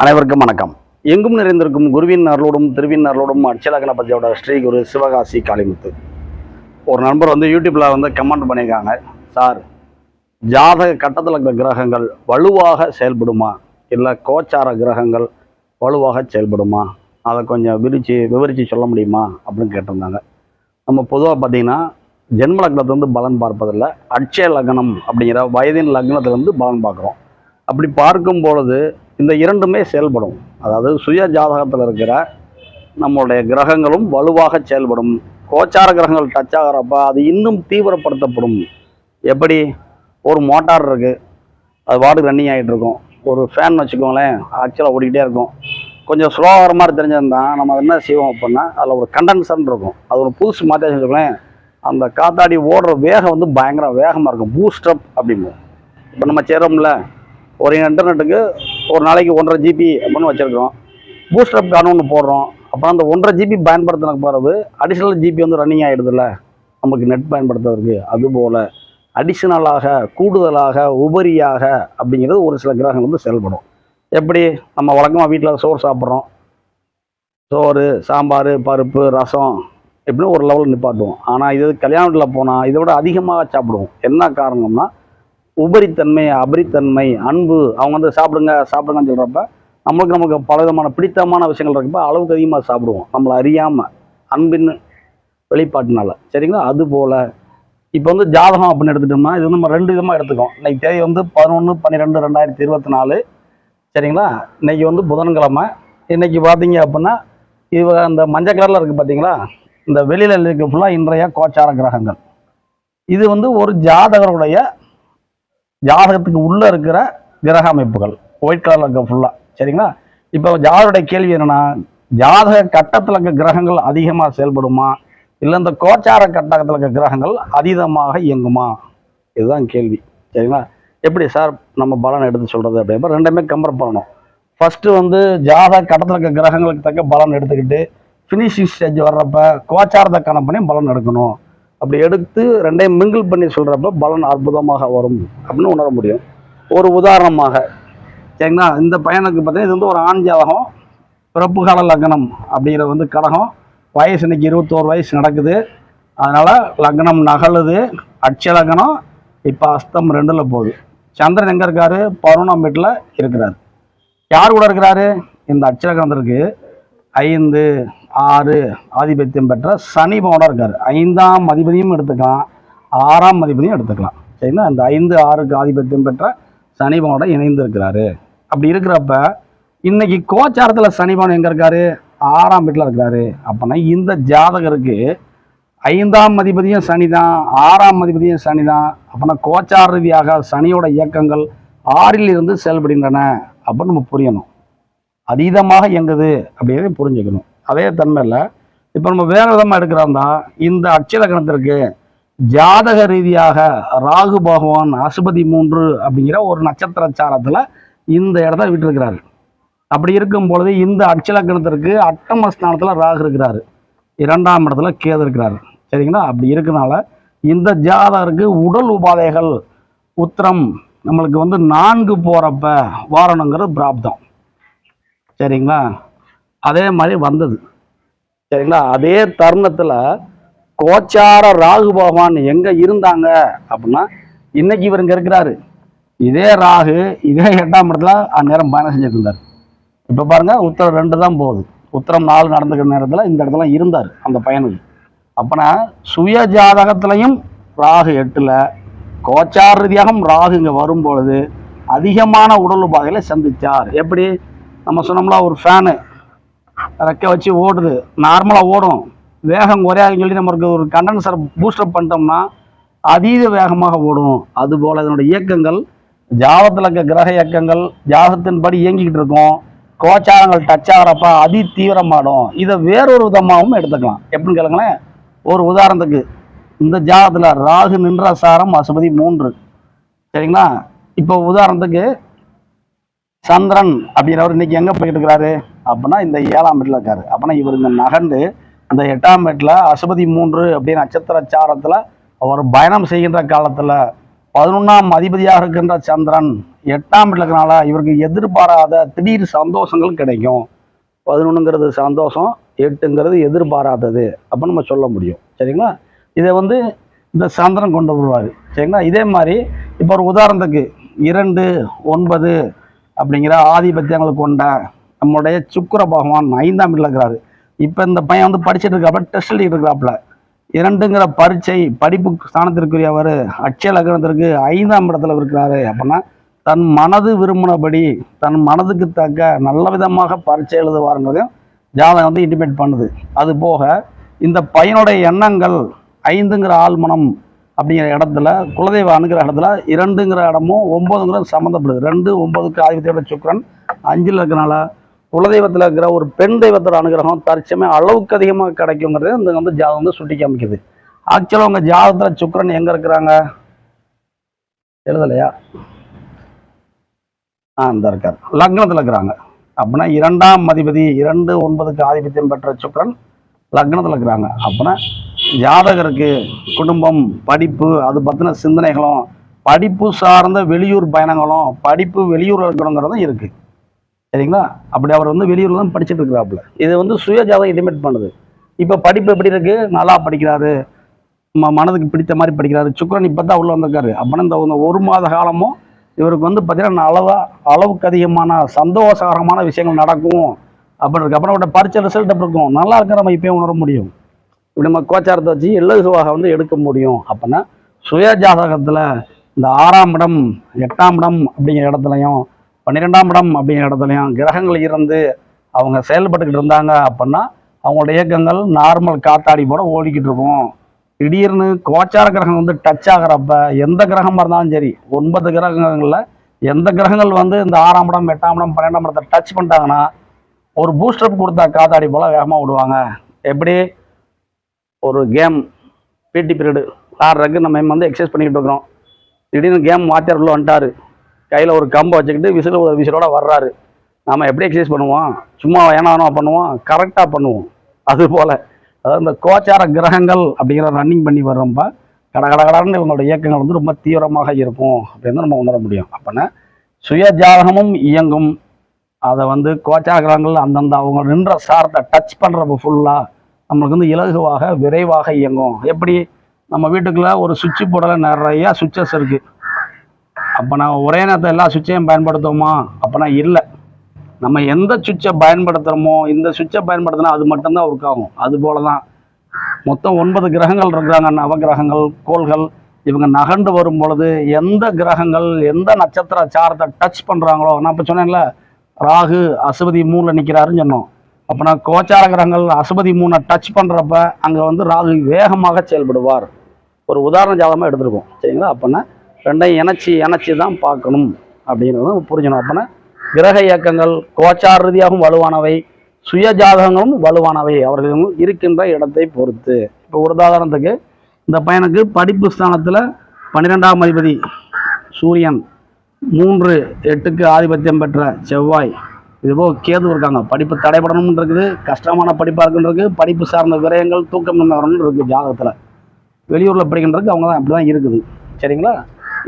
அனைவருக்கும் வணக்கம். எங்கும் நிறைந்திருக்கும் குருவின் அருளோடும் திருவின் அருளோடும் அச்சல கணபதியோட ஸ்ரீ குரு சிவகாசி காளிமுத்து. ஒரு நண்பர் வந்து யூடியூப்பில் வந்து கமெண்ட் பண்ணியிருக்காங்க. சார் ஜாதக கட்டத்தில் இருக்கிற கிரகங்கள் வலுவாக செயல்படுமா? இல்லை கோச்சார கிரகங்கள் வலுவாக செயல்படுமா? அதை கொஞ்சம் விரித்து விவரித்து சொல்ல முடியுமா? அப்படின்னு கேட்டிருந்தாங்க. நம்ம பொதுவாக பார்த்தீங்கன்னா ஜென்ம லக்னத்துலேருந்து பலன் பார்ப்பதில்லை அட்சய லக்னம் அப்படிங்கிற வயதின் லக்னத்துலேருந்து பலன் பார்க்குறோம். அப்படி பார்க்கும் பொழுது இந்த இரண்டுமே செயல்படும். அதாவது சுய ஜாதகத்தில் இருக்கிற நம்மளுடைய கிரகங்களும் வலுவாக செயல்படும். கோச்சார கிரகங்கள் டச் ஆகிறப்ப அது இன்னும் தீவிரப்படுத்தப்படும். எப்படி? ஒரு மோட்டார் இருக்குது அது வாடு ரன்னிங் ஆகிட்டு இருக்கும். ஒரு ஃபேன் வச்சுக்கோங்களேன் ஆக்சுவலாக ஓடிக்கிட்டே இருக்கும். கொஞ்சம் ஸ்லோவாகிற மாதிரி தெரிஞ்சிருந்தா நம்ம அதை என்ன செய்வோம் அப்படின்னா அதில் ஒரு கண்டன்சன் இருக்கும். அது ஒரு புதுசு மாற்றி வச்சுக்கோங்களேன். அந்த காத்தாடி ஓடுற வேகம் வந்து பயங்கர வேகமாக இருக்கும். பூஸ்டப் அப்படிம்போம். இப்போ நம்ம செய்கிறோம்ல ஒரு இன்டர்நெட்டுக்கு ஒரு நாளைக்கு ஒன்றரை ஜிபி அப்படின்னு வச்சுருக்கோம் அப் கார்டு ஒன்று போடுறோம். அப்புறம் அந்த ஒன்றரை ஜிபி பயன்படுத்தின பிறகு அடிஷ்னல் ஜிபி வந்து ரன்னிங் ஆகிடுதுல்ல நமக்கு நெட் பயன்படுத்துறதுக்கு. அதுபோல் அடிஷ்னலாக கூடுதலாக உபரியாக அப்படிங்கிறது ஒரு சில கிரகங்கள் வந்து செயல்படும். எப்படி? நம்ம வழக்கமாக வீட்டில் சோறு சாப்பிட்றோம். சோறு சாம்பார் பருப்பு ரசம் எப்படின்னு ஒரு லெவலில் நிப்பாட்டுவோம். ஆனால் இது கல்யாணத்தில் போனால் இதை விட அதிகமாக சாப்பிடுவோம். என்ன காரணம்னா உபரித்தன்மை அபரித்தன்மை அன்பு அவங்க வந்து சாப்பிடுங்க சாப்பிடுங்கன்னு சொல்கிறப்ப நம்மளுக்கு நமக்கு பல விதமான பிடித்தமான விஷயங்கள் இருக்கப்ப அளவுக்கு அதிகமாக சாப்பிடுவோம். நம்மளை அறியாமல் அன்பின் வெளிப்பாட்டினால. சரிங்களா? அது போல். இப்போ வந்து ஜாதகம் அப்படின்னு எடுத்துட்டோம்னா இது வந்து நம்ம ரெண்டு விதமாக எடுத்துக்கோம் இன்னைக்கு தேதி வந்து பதினொன்று பன்னிரெண்டு ரெண்டாயிரத்தி இருபத்தி நாலு சரிங்களா? இன்னைக்கு வந்து புதன்கிழமை. இன்னைக்கு பார்த்தீங்க அப்படின்னா இது அந்த மஞ்சள் கலரில் இருக்குது பார்த்தீங்களா? இந்த வெளியில் இருக்க ஃபுல்லாக இன்றைய கோச்சார கிரகங்கள். இது வந்து ஒரு ஜாதகருடைய ஜாதகத்துக்கு உள்ளே இருக்கிற கிரக அமைப்புகள். ஒயிட் கலரில் இருக்க ஃபுல்லாக சரிங்களா? இப்போ ஜாதகருடைய கேள்வி என்னன்னா ஜாதக கட்டத்தில் இருக்க கிரகங்கள் அதிகமாக செயல்படுமா? இல்லை இந்த கோச்சார கட்டத்தில் இருக்க கிரகங்கள் அதீதமாக இயங்குமா? இதுதான் கேள்வி. சரிங்களா? எப்படி சார் நம்ம பலன் எடுத்து சொல்கிறது அப்படின்னா ரெண்டுமே கம்பேர் பண்ணணும். ஃபஸ்ட்டு வந்து ஜாதக கட்டத்தில் இருக்க கிரகங்களுக்கு தக்க பலன் எடுத்துக்கிட்டு ஃபினிஷிங் ஸ்டேஜ் வர்றப்ப கோச்சாரத்தை கணக்கு பண்ணி பலன் எடுக்கணும். அப்படி எடுத்து ரெண்டையும் மிங்கிள் பண்ணி சொல்கிறப்ப பலன் அற்புதமாக வரும் அப்படின்னு உணர முடியும். ஒரு உதாரணமாக சரிங்களா இந்த பையனுக்கு பார்த்தீங்கன்னா இது வந்து ஒரு ஆண் ஜாதகம். பிறப்பு கால லக்னம் அப்படிங்கிற வந்து கடகம். வயசு இன்னைக்கு இருபத்தோரு வயசு நடக்குது. அதனால் லக்னம் நகழுது அட்ச லக்னம் இப்போ அஸ்தம் ரெண்டில் போகுது. சந்திரன் எங்கே இருக்காரு? பதினொன்றாம் வீட்டில் இருக்கிறார். யார் கூட இருக்கிறாரு? இந்த அட்ச லக்னத்திற்கு ஐந்து ஆறு ஆதிபத்தியம் பெற்ற சனி பவனாக இருக்கார். ஐந்தாம் அதிபதியும் எடுத்துக்கலாம். ஆறாம் அதிபதியும் எடுத்துக்கலாம். சரிங்களா? இந்த ஐந்து ஆறுக்கு ஆதிபத்தியம் பெற்ற சனி பவனோட இணைந்து இருக்கிறாரு. அப்படி இருக்கிறப்ப இன்னைக்கு கோச்சாரத்தில் சனி பவன் எங்கே இருக்காரு? ஆறாம் வீட்டில் இருக்கிறாரு. அப்போனா இந்த ஜாதகருக்கு ஐந்தாம் அதிபதியும் சனி தான் ஆறாம் அதிபதியும் சனி தான் அப்போனா கோச்சார ரீதியாக சனியோட இயக்கங்கள் ஆறில் இருந்து செயல்படுகின்றன. அப்படின்னு நம்ம புரியணும். அதீதமாக இயங்குது அப்படிங்கிறத புரிஞ்சுக்கணும். அதே தன்மையில் இப்போ நம்ம வேற விதமாக எடுக்கிறோம்னா இந்த அட்சலக்கணத்திற்கு ஜாதக ரீதியாக ராகு பகவான் அசுபதி மூன்று அப்படிங்கிற ஒரு நட்சத்திர சாரத்தில் இந்த இடத்த விட்டுருக்கிறாரு. அப்படி இருக்கும் பொழுது இந்த அட்சலக்கணத்திற்கு அட்டம ஸ்தானத்தில் ராகு இருக்கிறாரு. இரண்டாம் இடத்துல கேது இருக்கிறாரு. சரிங்களா? அப்படி இருக்கனால இந்த ஜாதகருக்கு உடல் உபாதைகள் உத்திரம் நம்மளுக்கு வந்து நான்கு போகிறப்ப வாரணுங்கிறது பிராப்தம். சரிங்களா? அதே மாதிரி வந்தது. சரிங்களா? அதே தருணத்தில் கோச்சார ராகு பகவான் எங்கே இருந்தாங்க அப்படின்னா இன்னைக்கு இவர் இங்கே இருக்கிறாரு. இதே ராகு இதே எட்டாம் இடத்துல அந்நேரம் பயணம் செஞ்சுட்டு இருந்தார். இப்போ பாருங்கள் உத்தரம் ரெண்டு தான் போகுது. உத்தரம் நாலு நடந்துக்கிற நேரத்தில் இந்த இடத்துல இருந்தார் அந்த பயணம். அப்போனா சுய ஜாதகத்திலையும் ராகு எட்டில் கோச்சார ரீதியாகவும் ராகு இங்கே வரும்பொழுது அதிகமான உடல் உபாதைகளை சந்தித்தார் எப்படி? நம்ம சொன்னோம்ல ஒரு ஃபேனு ரெக்க வச்சு ஓடுது. நார்மலாக ஓடும். வேகம் குறையாதுன்னு சொல்லி நம்மளுக்கு ஒரு கண்டன்சர் பூஸ்டப் பண்ணிட்டோம்னா அதீத வேகமாக ஓடும். அதுபோல் இதனுடைய இயக்கங்கள் ஜாதத்தில் இருக்க கிரக இயக்கங்கள் ஜாதகத்தின்படி இயங்கிக்கிட்டு இருக்கும். கோச்சாரங்கள் டச் ஆகிறப்ப அதி தீவிரமாடும். இதை வேறொரு விதமாகவும் எடுத்துக்கலாம். எப்படின்னு கேளுங்களேன். ஒரு உதாரணத்துக்கு இந்த ஜாதத்தில் ராகு நின்ற சாரம் அசுபதி மூன்று. சரிங்களா? இப்போ உதாரணத்துக்கு சந்திரன் அப்படிங்கிறவர் இன்னைக்கு எங்கே போயிட்டு இருக்கிறாரு? அப்படின்னா இந்த ஏழாம் வீட்டில் இருக்காரு. அப்படின்னா இவர் இந்த நகர்ந்து இந்த எட்டாம் வீட்டில் அசுபதி மூன்று அப்படின்னு நட்சத்திர சாரத்தில் அவர் பயணம் செய்கின்ற காலத்தில் பதினொன்றாம் அதிபதியாக இருக்கின்ற சந்திரன் எட்டாம் வீட்டில் இருக்கிறனால இவருக்கு எதிர்பாராத திடீர் சந்தோஷங்கள் கிடைக்கும். பதினொன்றுங்கிறது சந்தோஷம் எட்டுங்கிறது எதிர்பாராதது அப்படின்னு நம்ம சொல்ல முடியும். சரிங்களா? இதை வந்து இந்த சந்திரன் கொண்டு வருவார். சரிங்களா? இதே மாதிரி இப்போ ஒரு உதாரணத்துக்கு இரண்டு ஒன்பது அப்படிங்கிற ஆதிபத்தியங்களை கொண்ட நம்முடைய சுக்கர பகவான் ஐந்தாம் வீட்டில் இருக்கிறாரு. இப்போ இந்த பையன் வந்து படிச்சுட்டு இருக்காப்புல டெஸ்ட் எழுதிட்டு இருக்கிறாப்புல. இரண்டுங்கிற பரீட்சை படிப்பு ஸ்தானத்திற்குரியவர் அட்சய லக்னத்திற்கு ஐந்தாம் இடத்துல இருக்கிறாரு அப்படின்னா தன் மனது விரும்பினபடி தன் மனதுக்கு தக்க நல்ல விதமாக பரீட்சை எழுதுவாருங்கிறதையும் ஜாதகம் வந்து இன்டிமேட் பண்ணுது. அது போக இந்த பையனுடைய எண்ணங்கள் ஐந்துங்கிற ஆழ்மனம் அப்படிங்கிற இடத்துல குலதெய்வ அணுகிற இடத்துல இரண்டுங்கிற இடமும் ஒம்பதுங்கிற சம்மந்தப்படுது ரெண்டு ஒம்பதுக்கு ஆதிபத்தியோட சுக்கரன் அஞ்சில் இருக்கிறனால குலதெய்வத்தில் இருக்கிற ஒரு பெண் தெய்வத்தோட அனுகிரகம் தற்சமயம் அளவுக்கு அதிகமாக கிடைக்குங்கிறது இந்த வந்து ஜாதகம் வந்து சுட்டி காமிக்குது. ஆக்சுவலாக உங்கள் ஜாதகத்தில் சுக்கரன் எங்கே இருக்கிறாங்க? எழுதலையா? ஆ இந்த இருக்கார். லக்னத்தில் இருக்கிறாங்க. அப்படின்னா இரண்டாம் அதிபதி இரண்டு ஒன்பதுக்கு ஆதிபத்தியம் பெற்ற சுக்கரன் லக்னத்தில் இருக்கிறாங்க. அப்படின்னா ஜாதகருக்கு குடும்பம் படிப்பு அது பற்றின சிந்தனைகளும் படிப்பு சார்ந்த வெளியூர் பயணங்களும் படிப்பு வெளியூர் இருக்கணுங்கிறதும் இருக்குது சரிங்களா? அப்படி அவர் வந்து வெளியூரில் தான் படிச்சுட்டு இருக்கிறாப்புல. இது வந்து சுய ஜாதகம் இனிமேட் பண்ணுது. இப்போ படிப்பு எப்படி இருக்கு? நல்லா படிக்கிறாரு. ம மனதுக்கு பிடித்த மாதிரி படிக்கிறாரு. சுக்கரன் இப்போ தான் உள்ளே வந்திருக்காரு. அப்படின்னா இந்த ஒரு மாத காலமும் இவருக்கு வந்து பார்த்தீங்கன்னா அளவாக அளவுக்கு அதிகமான சந்தோஷகரமான விஷயங்கள் நடக்கும். அப்படின்னு இருக்கு அப்புறம் அவரோட பரிச்சை ரிசல்ட் அப்படி இருக்கும்? நல்லா இருக்க நம்ம இப்போயும் உணர முடியும். இப்படி நம்ம கோச்சாரத்தை வச்சு இலகுவாக வந்து எடுக்க முடியும். அப்படின்னா சுய ஜாதகத்தில் இந்த ஆறாம் இடம் எட்டாம் இடம் அப்படிங்கிற இடத்துலையும் பன்னிரெண்டாம் இடம் அப்படிங்கிற இடத்துலையும் கிரகங்கள் இருந்து அவங்க செயல்பட்டுக்கிட்டு இருந்தாங்க அப்படின்னா அவங்களோட இயக்கங்கள் நார்மல் காத்தாடி போட ஓடிக்கிட்டு இருக்கும். திடீர்னு கோச்சார கிரகம் வந்து டச் ஆகிறப்ப எந்த கிரகமாக இருந்தாலும் சரி ஒன்பது கிரகங்களில் எந்த கிரகங்கள் வந்து இந்த ஆறாம் இடம் எட்டாம் இடம் பன்னெண்டாம் இடத்தை டச் பண்ணிட்டாங்கன்னா ஒரு பூஸ்டர் கொடுத்தா காத்தாடி போல் வேகமாக விடுவாங்க எப்படி? ஒரு கேம் பிடி பீரியடு ஆடுறதுக்கு நம்ம வந்து எக்ஸசைஸ் பண்ணிக்கிட்டு இருக்கிறோம். திடீர்னு கேம் வாத்தியார் உள்ள வந்துட்டாரு. கையில் ஒரு கம்பை வச்சுக்கிட்டு விசில் ஒரு விசிலோட வர்றாரு. நம்ம எப்படி எக்ஸசைஸ் பண்ணுவோம்? சும்மா ஏனானோ பண்ணுவோம். கரெக்டாக பண்ணுவோம். அது போல். அதாவது இந்த கோச்சார கிரகங்கள் அப்படிங்கிற ரன்னிங் பண்ணி வர்றப்ப கட இவங்களோட இயக்கங்கள் வந்து ரொம்ப தீவிரமாக இருக்கும் அப்படின்னு நம்ம உணர முடியும். அப்போனா சுய ஜாதகமும் இயங்கும். அதை வந்து கோச்சார கிரகங்கள் அந்தந்த அவங்க நின்ற சாரத்தை டச் பண்ணுறப்ப ஃபுல்லாக நம்மளுக்கு வந்து இலகுவாக விரைவாக இயங்கும். எப்படி? நம்ம வீட்டுக்குள்ளே ஒரு சுவிட்ச் போடலை நிறைய சுவிட்சஸ் இருக்குது அப்போ நான் ஒரே நேரத்தில் எல்லா சுவிட்சையும் பயன்படுத்துவோமா? அப்போனா இல்லை. நம்ம எந்த சுவிட்சை பயன்படுத்துகிறோமோ இந்த சுவிட்சை பயன்படுத்தினா அது மட்டும்தான் ஒர்க் ஆகும். அது போல தான் மொத்தம் ஒன்பது கிரகங்கள் இருக்கிறாங்க நவகிரகங்கள் கோள்கள். இவங்க நகர்ந்து வரும் பொழுது எந்த கிரகங்கள் எந்த நட்சத்திர சாரத்தை டச் பண்ணுறாங்களோ நான் இப்போ சொன்னேன்ல ராகு அசுபதி மூணில் நிற்கிறாருன்னு சொன்னோம். அப்போனா கோச்சார கிரகங்கள் அசுபதி மூணை டச் பண்ணுறப்ப அங்கே வந்து ராகு வேகமாக செயல்படுவார். ஒரு உதாரண ஜாதகமாக எடுத்துருக்கோம் சரிங்களா? அப்போனா ரெண்டையும் இணைச்சி இணைச்சி தான் பார்க்கணும் அப்படிங்கிறத புரிஞ்சணும் அப்போனா கிரக இயக்கங்கள் கோச்சார ரீதியாகவும் வலுவானவை சுய ஜாதகங்களும் வலுவானவை. அவர்கள் இருக்கின்ற இடத்தை பொறுத்து. இப்போ ஒரு உதாரணத்துக்கு இந்த பையனுக்கு படிப்பு ஸ்தானத்தில் பன்னிரெண்டாம் அதிபதி சூரியன் மூன்று எட்டுக்கு ஆதிபத்தியம் பெற்ற செவ்வாய். இதுபோல் கேது இருக்காங்க. படிப்பு தடைபடணும்னு இருக்குது கஷ்டமான படிப்பாக இருக்குன்றது இருக்குது படிப்பு சார்ந்த விரயங்கள் தூக்கம் வரணும்னு இருக்குது ஜாதகத்தில். வெளியூரில் படிக்கின்றதுக்கு அவங்க தான் அப்படி தான் இருக்குது. சரிங்களா?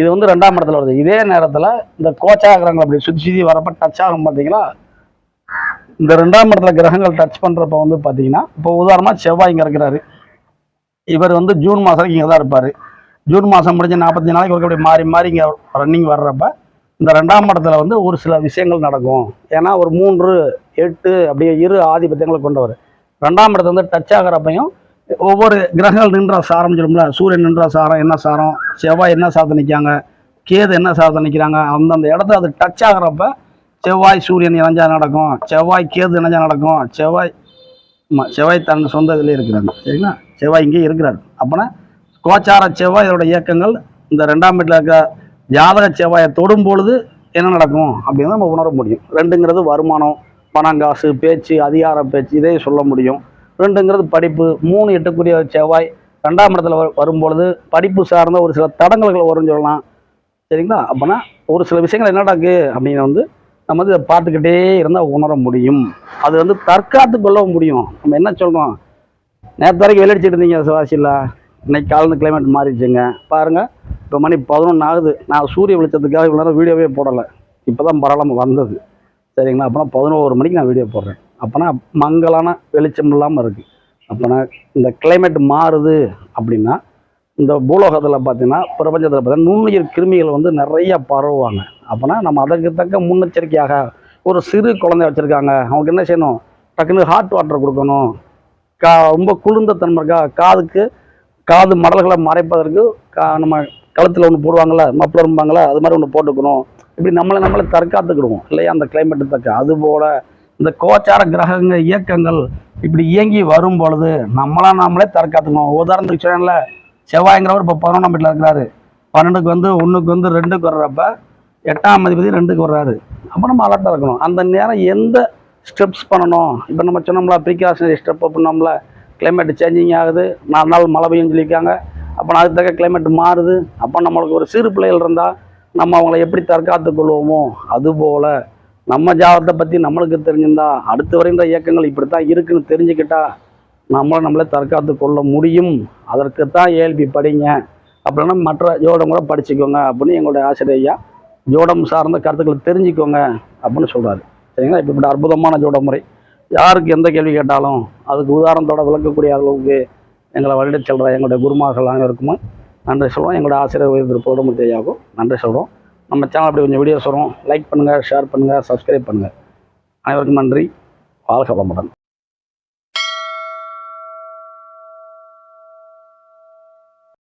இது வந்து ரெண்டாம் இடத்துல வருது. இதே நேரத்தில் இந்த கோச்சா கிரகங்கள் அப்படி சுற்றி சுற்றி வரப்போ டச் ஆகும் பார்த்தீங்களா? இந்த ரெண்டாம் இடத்துல கிரகங்கள் டச் பண்ணுறப்ப வந்து பார்த்தீங்கன்னா இப்போ உதாரணமாக செவ்வாய் இங்கே இருக்கிறாரு. இவர் வந்து ஜூன் மாதம் இங்கே தான் இருப்பார். ஜூன் மாதம் முடிஞ்ச நாற்பத்தஞ்சு நாளைக்கு ஒரு அப்படி மாறி மாறி இங்கே ரன்னிங் வர்றப்ப இந்த ரெண்டாம் இடத்துல வந்து ஒரு சில விஷயங்கள் நடக்கும். ஏன்னா ஒரு மூன்று எட்டு அப்படியே இரு ஆதிபத்தியங்களை கொண்டவர். ரெண்டாம் இடத்துல வந்து டச் ஆகிறப்பையும் ஒவ்வொரு கிரகங்கள் நின்ற சாரம் சொல்லும்ல சூரியன் நின்ற சாரம் என்ன சாரம் செவ்வாய் என்ன சாரத்தை நிற்காங்க கேது என்ன சாரத்தை நிற்கிறாங்க அந்தந்த இடத்துல அது டச் ஆகிறப்ப செவ்வாய் சூரியன் இணைஞ்சா நடக்கும் செவ்வாய் கேது இணைஞ்சா நடக்கும் செவ்வாய் ஆமாம் செவ்வாய் தன் சொந்த இதில் இருக்கிறாங்க சரிங்களா? செவ்வாய் இங்கே இருக்கிறார். அப்போனா கோச்சார செவ்வாய் இதோட இயக்கங்கள் இந்த ரெண்டாம் வீட்டில் இருக்க ஜாதக செவ்வாயை தொடும் பொழுது என்ன நடக்கும் அப்படின்னு நம்ம உணர முடியும். ரெண்டுங்கிறது வருமானம் பணம் காசு பேச்சு அதிகார பேச்சு இதே சொல்ல முடியும். ரெண்டுங்கிறது படிப்பு மூணு எட்டுக்குரிய செவ்வாய் ரெண்டாம் இடத்துல வ- வரும்பொழுது படிப்பு சார்ந்த ஒரு சில தடங்கல்கள் வரும்னு சொல்லலாம். சரிங்களா? அப்போனா ஒரு சில விஷயங்கள் என்ன நடக்கு அப்படின்னு வந்து நம்ம வந்து இதை பார்த்துக்கிட்டே இருந்தால் உணர முடியும். அது வந்து தற்காத்து கொள்ள முடியும். நம்ம என்ன சொல்கிறோம் நேற்று வரைக்கும் வெளியடிச்சிட்டு இருந்தீங்க சிவாசியில் இன்னைக்கு காலந்து கிளைமேட் மாறிடுச்சுங்க. பாருங்கள் இப்போ மணி பதினொன்று ஆகுது. நான் சூரிய வெளிச்சத்துக்காக இவ்வளோ நேரம் வீடியோவே போடலை. இப்போ தான் பரவாயில்லாமல் வந்தது. சரிங்களா? அப்போனா பதினோரு மணிக்கு நான் வீடியோ போடுறேன். அப்போனா மங்கலான வெளிச்சம் இல்லாமல் இருக்குது அப்போனா இந்த கிளைமேட் மாறுது அப்படின்னா இந்த பூலோகத்தில் பார்த்தீங்கன்னா பிரபஞ்சத்தில் பார்த்தீங்கன்னா நுண்ணுயிர் கிருமிகள் வந்து நிறையா பரவுவாங்க. அப்போனா நம்ம அதற்கு தக்க முன்னெச்சரிக்கையாக ஒரு சிறு குழந்தை வச்சுருக்காங்க. அவங்களுக்கு என்ன செய்யணும்? டக்குன்னு ஹாட் வாட்டர் கொடுக்கணும். கா ரொம்ப குளிர்ந்த தன்மை இருக்கா? காதுக்கு காது மடல்களை மறைப்பதற்கு கா நம்ம கழுத்தில் ஒன்று போடுவாங்கள்ல மப்ளரும்பாங்களே அது மாதிரி ஒன்று போட்டுக்கணும். இப்படி நம்மளை நம்மளை தற்காத்துக்கிடுவோம். இல்லையா? அந்த கிளைமேட்டு தக்க. அதுபோல் இந்த கோச்சார கிரகங்கள் இயக்கங்கள் இப்படி இயங்கி வரும் பொழுது நம்மளா நாமளே தற்காத்துக்கணும் உதாரணத்துக்கு சொன்னேன்ல செவ்வாய்ங்கிறவர் இப்போ பதினொன்றாம் வீட்டில் இருக்கிறாரு. பன்னெண்டுக்கு வந்து ஒன்றுக்கு வந்து ரெண்டுக்கு வர்றப்ப எட்டாம் அதிபதி ரெண்டுக்கு வர்றாரு. அப்போ நம்ம அலர்ட்டாக இருக்கணும். அந்த நேரம் எந்த ஸ்டெப்ஸ் பண்ணணும்? இப்போ நம்ம சொன்னோம்ல ப்ரிகாஷனரி ஸ்டெப் பண்ணோம்ல. கிளைமேட் சேஞ்சிங் ஆகுது. நாலு நாள் மழை பெய்யும் சொல்லியிருக்காங்க. அப்போ அதுக்கு தக்க கிளைமேட் மாறுது. அப்போ நம்மளுக்கு ஒரு சிறு பிள்ளைகள் இருந்தால் நம்ம அவங்கள எப்படி தற்காத்து கொள்வோமோ? அதுபோல் நம்ம ஜாதகத்தை பற்றி நம்மளுக்கு தெரிஞ்சிருந்தா அடுத்து வரைந்த இயக்கங்கள் இப்படி தான் இருக்குன்னு தெரிஞ்சுக்கிட்டா நம்மளை நம்மளே தற்காத்து கொள்ள முடியும். அதற்கு தான் ஏஎல்பி படிங்க. அப்படின்னா மற்ற ஜோடம் கூட படிச்சுக்கோங்க அப்படின்னு எங்களுடைய ஆசிரியர் ஐயா ஜோடம் சார்ந்த கருத்துக்களை தெரிஞ்சுக்கோங்க அப்படின்னு சொல்கிறாரு சரிங்களா? இப்படிப்பட்ட அற்புதமான ஜோட முறை. யாருக்கு எந்த கேள்வி கேட்டாலும் அதுக்கு உதாரணத்தோட விளக்கக்கூடிய அளவுக்கு எங்களை வழியிட்டு செல்கிற எங்களுடைய குருமார்கள் இருக்குமோ நன்றி சொல்கிறோம் எங்களுடைய ஆசிரியர் உயர்ந்திருப்போடும் போடுமுத்தி நன்றி சொல்கிறோம் நம்ம சேனல் அப்படி கொஞ்சம் வீடியோஸ் வரும். லைக் பண்ணுங்கள் ஷேர் பண்ணுங்கள் சப்ஸ்கிரைப் பண்ணுங்கள் அனைவருக்கும் நன்றி. வாழ்க வளமுடன்.